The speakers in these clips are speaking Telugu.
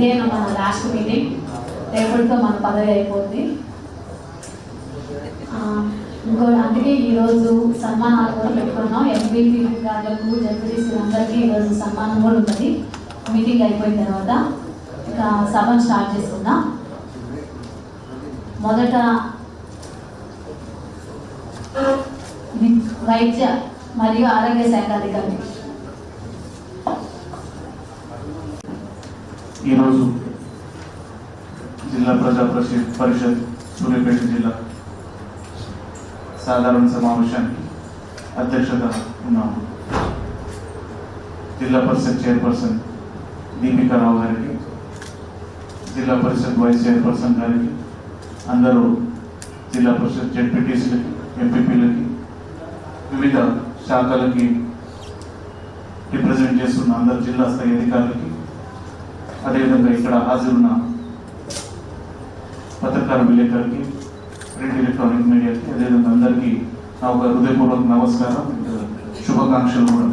అందరికీ మన లాస్ట్ మీటింగ్ రేపటితో మన పదవి అయిపోద్ది. ఇంకో అందుకే ఈరోజు సన్మానాలు కూడా పెట్టుకున్నాం. ఎంబీపీ గారులకు జడ్పీటీసీ అందరికీ ఈరోజు సన్మానం కూడా ఉంటుంది మీటింగ్ అయిపోయిన తర్వాత ఇక సభను స్టార్ట్ చేసుకుందాం. మొదట వైద్య మరియు ఆరోగ్య శాఖ అధికారి. ఈరోజు జిల్లా ప్రజా పరిషత్ పరిషత్ సూర్యాపేట జిల్లా సాధారణ సమావేశానికి అధ్యక్షత ఉన్నాము. జిల్లా పరిషత్ చైర్పర్సన్ దీపికారావు గారికి జిల్లా పరిషత్ వైస్ చైర్పర్సన్ గారికి అందరూ జిల్లా పరిషత్ జడ్పీటీసీలకి ఎంపీపీలకి వివిధ శాఖలకి రిప్రజెంట్ చేస్తున్న అందరు జిల్లా స్థాయి అధికారులకి అదేవిధంగా ఇక్కడ హాజరున్న పత్రికార విలేకరులకి ప్రింట్ ఎలక్ట్రానిక్ మీడియాకి అదేవిధంగా అందరికీ నా ఒక హృదయపూర్వక నమస్కారం శుభాకాంక్షలు కూడా.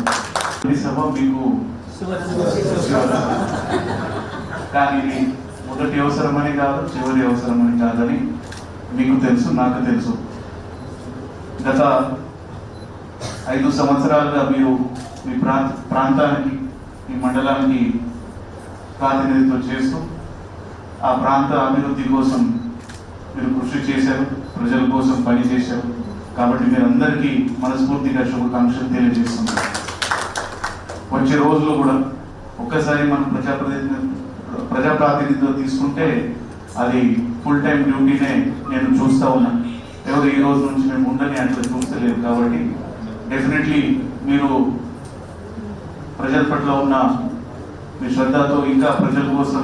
ఈ సభ మీకు కానీ ఇది మొదటి అవసరమని కాదు చివరి అవసరమని కాదని మీకు తెలుసు నాకు తెలుసు. గత ఐదు సంవత్సరాలుగా మీరు మీ ప్రాంత ప్రాంతానికి మీ మండలానికి ప్రాతినిధ్యం చేస్తూ ఆ ప్రాంత అభివృద్ధి కోసం మీరు కృషి చేశారు ప్రజల కోసం పని చేశారు. కాబట్టి మీరందరికీ మనస్ఫూర్తిగా శుభాకాంక్షలు తెలియజేస్తున్నాను. వచ్చే రోజులు కూడా ఒక్కసారి మనం ప్రజాప్రతినిధి ప్రజాప్రాతినిధ్యం తీసుకుంటే అది ఫుల్ టైం డ్యూటీనే నేను చూస్తా ఉన్నాను ఎవరు ఈ రోజు నుంచి మేము ఉండని అట్లా చూస్తలేదు కాబట్టి డెఫినెట్లీ మీరు ప్రజల పట్ల ఉన్న మీ శ్రద్ధతో ఇంకా ప్రజల కోసం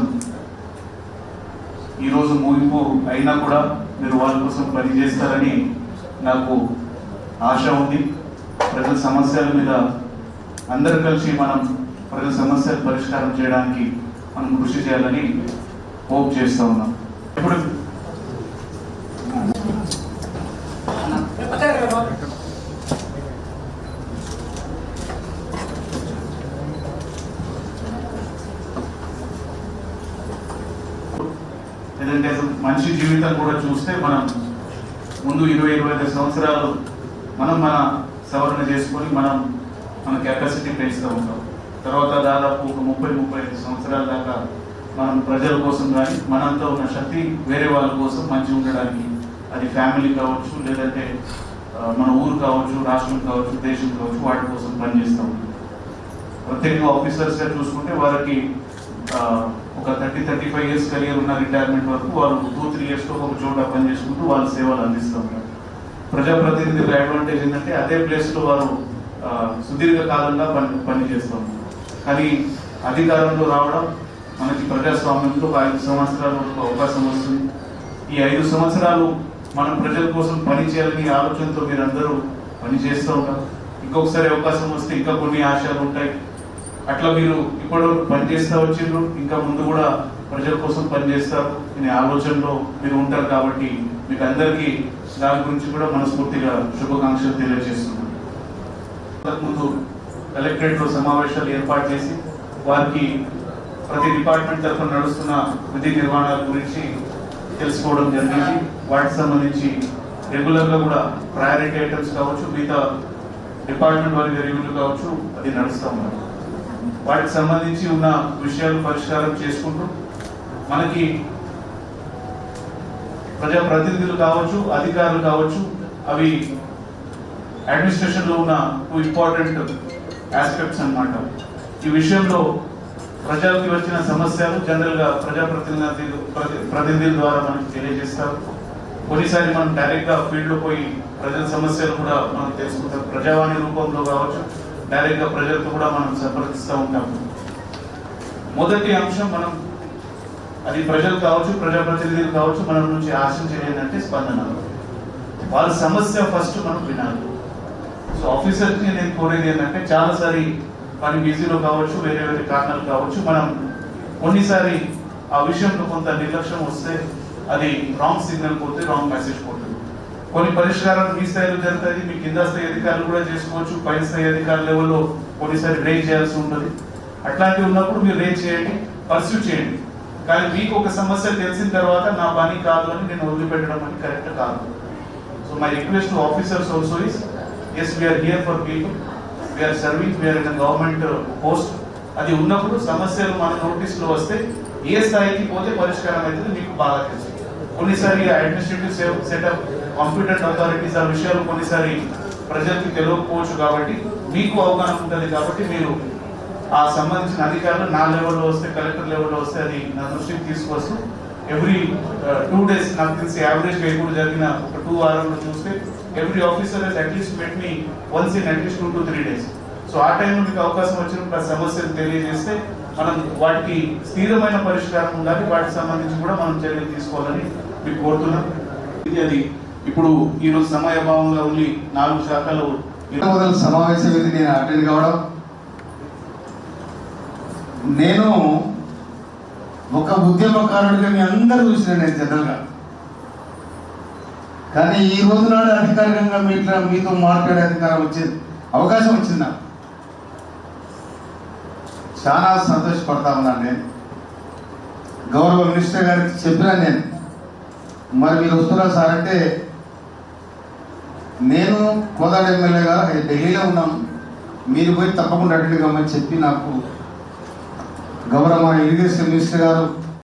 ఈరోజు ముగింపు అయినా కూడా మీరు వాళ్ళ కోసం పని చేస్తారని నాకు ఆశ ఉంది. ప్రజల సమస్యల మీద అందరు కలిసి మనం ప్రజల సమస్యలు పరిష్కారం చేయడానికి మనం కృషి చేయాలని హోప్ చేస్తా ఉన్నాం. ఇప్పుడు ఏదంటే మనిషి జీవితం కూడా చూస్తే మనం ముందు ఇరవై ఇరవై ఐదు సంవత్సరాలు మనం మన సవరణ చేసుకొని మనం మన కెపాసిటీ పెంచుతూ ఉంటాం. తర్వాత దాదాపు ఒక ముప్పై ముప్పై ఐదు సంవత్సరాల దాకా మనం ప్రజల కోసం కానీ మనంతో ఉన్న శక్తి వేరే వాళ్ళ కోసం మంచి ఉండడానికి. అది ఫ్యామిలీ కావచ్చు లేదంటే మన ఊరు కావచ్చు రాష్ట్రం కావచ్చు దేశం కావచ్చు వాటి కోసం పనిచేస్తూ ఉంటాం. ప్రత్యేక ఆఫీసర్స్గా చూసుకుంటే వారికి ఒక thirty thirty five years career ఉన్న రిటైర్మెంట్ వరకు వాళ్ళు టూ త్రీ ఇయర్స్లో ఒక చోట పని చేసుకుంటూ వాళ్ళ సేవలు అందిస్తూ ఉంటారు ప్రజాప్రతినిధుల అడ్వాంటేజ్ ఏంటంటే అదే ప్లేస్లో వారు సుదీర్ఘకాలంగా పని పని చేస్తూ ఉంటారు కానీ అధికారంలో రావడం మనకి ప్రజాస్వామ్యంలో ఒక ఐదు సంవత్సరాల వరకు అవకాశం వస్తుంది. ఈ ఐదు సంవత్సరాలు మనం ప్రజల కోసం పని చేయాలని ఆలోచనతో మీరందరూ పని చేస్తూ ఉంటారు. ఇంకొకసారి అవకాశం వస్తే ఇంకా కొన్ని ఆశలు ఉంటాయి. అట్లా మీరు ఇప్పుడు పనిచేస్తూ వచ్చిండ్రు ఇంకా ముందు కూడా ప్రజల కోసం పనిచేస్తారు అనే ఆలోచనలో మీరు ఉంటారు కాబట్టి మీకు అందరికీ దాని గురించి కూడా మనస్ఫూర్తిగా శుభాకాంక్షలు తెలియజేస్తున్నాను. ముందు కలెక్టరేట్లో సమావేశాలు ఏర్పాటు చేసి వారికి ప్రతి డిపార్ట్మెంట్ తరఫున నడుస్తున్న విధి నిర్వహణల గురించి తెలుసుకోవడం జరిగింది. వాటికి సంబంధించి రెగ్యులర్గా కూడా ప్రయారిటీ ఐటమ్స్ కావచ్చు మిగతా డిపార్ట్మెంట్ వారి రివ్యూలు కావచ్చు అది నడుస్తూ ఉన్నారు. వాటికి సంబంధించి ఉన్న విషయాలు పరిష్కారం చేసుకుంటూ మనకి ప్రజా ప్రతినిధులు కావచ్చు అధికారులు కావచ్చు అవి అడ్మినిస్ట్రేషన్లో ఉన్న టూ ఇంపార్టెంట్ ఆస్పెక్ట్స్ అన్నమాట. ఈ విషయంలో ప్రజలకి వచ్చిన సమస్యలు జనరల్గా ప్రజా ప్రతి- ప్రతినిధుల ద్వారా మనకి తెలియజేస్తారు. కొన్నిసారి మనం డైరెక్ట్గా ఫీల్డ్లో పోయి ప్రజల సమస్యలు కూడా మనం తెలుసుకుంటాం. ప్రజావాణి రూపంలో కావచ్చు డైరెక్ట్గా ప్రజలతో కూడా మనం సంప్రదిస్తూ ఉంటాము మొదటి అంశం మనం అది ప్రజలు కావచ్చు ప్రజాప్రతినిధులు కావచ్చు మనం నుంచి ఆశించేది ఏంటంటే స్పందన. వాళ్ళ సమస్య ఫస్ట్ మనం వినాలి. సో ఆఫీసర్కి నేను కోరేది ఏంటంటే చాలాసారి పని బిజీలో కావచ్చు వేరే వేరే కారణాలు కావచ్చు మనం కొన్నిసారి ఆ విషయంలో కొంత నిర్లక్ష్యం వస్తే అది రాంగ్ సిగ్నల్ పోతే రాంగ్ మెసేజ్ పోతుంది. కొన్ని పరిష్కారాలు మీ స్థాయిలో జరుగుతుంది మీ కింద స్థాయి అధికారులు కూడా చేసుకోవచ్చు పై స్థాయి అధికారుల లెవెల్లో కొన్నిసారి రేజ్ చేయాల్సి ఉంటుంది. అట్లాంటివి ఉన్నప్పుడు మీరు రేజ్ చేయండి పర్స్యూ చేయండి. కానీ మీకు ఒక సమస్య తెలిసిన తర్వాత నా పని కాదు అని నేను వదిలిపెట్టడం అని కరెక్ట్ కాదు. So my request to officers also is as we're here for people we're serving we're in government post అది ఉన్నప్పుడు సమస్యలు మన నోటీసులో వస్తే ఏ స్థాయికి పోతే పరిష్కారం అవుతుంది మీకు బాగా తెలుసు కొన్నిసారి అడ్మినిస్ట్రేటివ్ సెటప్ కాంపిటెంట్ అథారిటీస్ ఆ విషయాలు కొన్నిసారి ప్రజలకు తెలియకపోవచ్చు కాబట్టి మీకు అవగాహన ఉంటుంది కాబట్టి మీరు ఆ సంబంధించిన అధికారులు నా లెవెల్లో వస్తే కలెక్టర్ లెవెల్లో వస్తే అది నా దృష్టికి తీసుకొస్తూ ఎవ్రీ టూ డేస్ నాకు తెలిసి యావరేజ్ ఇప్పుడు జరిగిన ఒక టూ వారంలో చూస్తే every officer he's at least met me once in at least two to three days so ఆ టైంలో మీకు అవకాశం వచ్చినప్పుడు ఆ సమస్యలు తెలియజేస్తే మనం వాటికి స్థిరమైన పరిష్కారం ఉండాలి. వాటికి సంబంధించి కూడా మనం చర్యలు తీసుకోవాలని మీకు కోరుతున్నాం. ఇది అది ఇప్పుడు ఈరోజు సమయభావంగా ఉండి నాలుగు శాఖలు మొదలు సమావేశం ఇది నేను అటెండ్ కావడం. నేను ఒక ఉద్యమకారుడిగా మీ అందరూ చూసిన నేను జనరల్గా. కానీ ఈ రోజు నాడు అధికారికంగా మీట్లో మీతో మాట్లాడే అధికారం వచ్చింది అవకాశం వచ్చింది? నాకు చాలా సంతోషపడతా ఉన్నాను నేను. గౌరవ మినిస్టర్ గారికి చెప్పినా నేను. మరి మీరు వస్తున్నారు సార్ అంటే నేను కోదాడ ఎమ్మెల్యేగా ఢిల్లీలో ఉన్నాను మీరు పోయి తప్పకుండా అటెండ్ కమ్మని చెప్పి నాకు గౌరవ ఇరిగేషన్ మినిస్టర్ గారు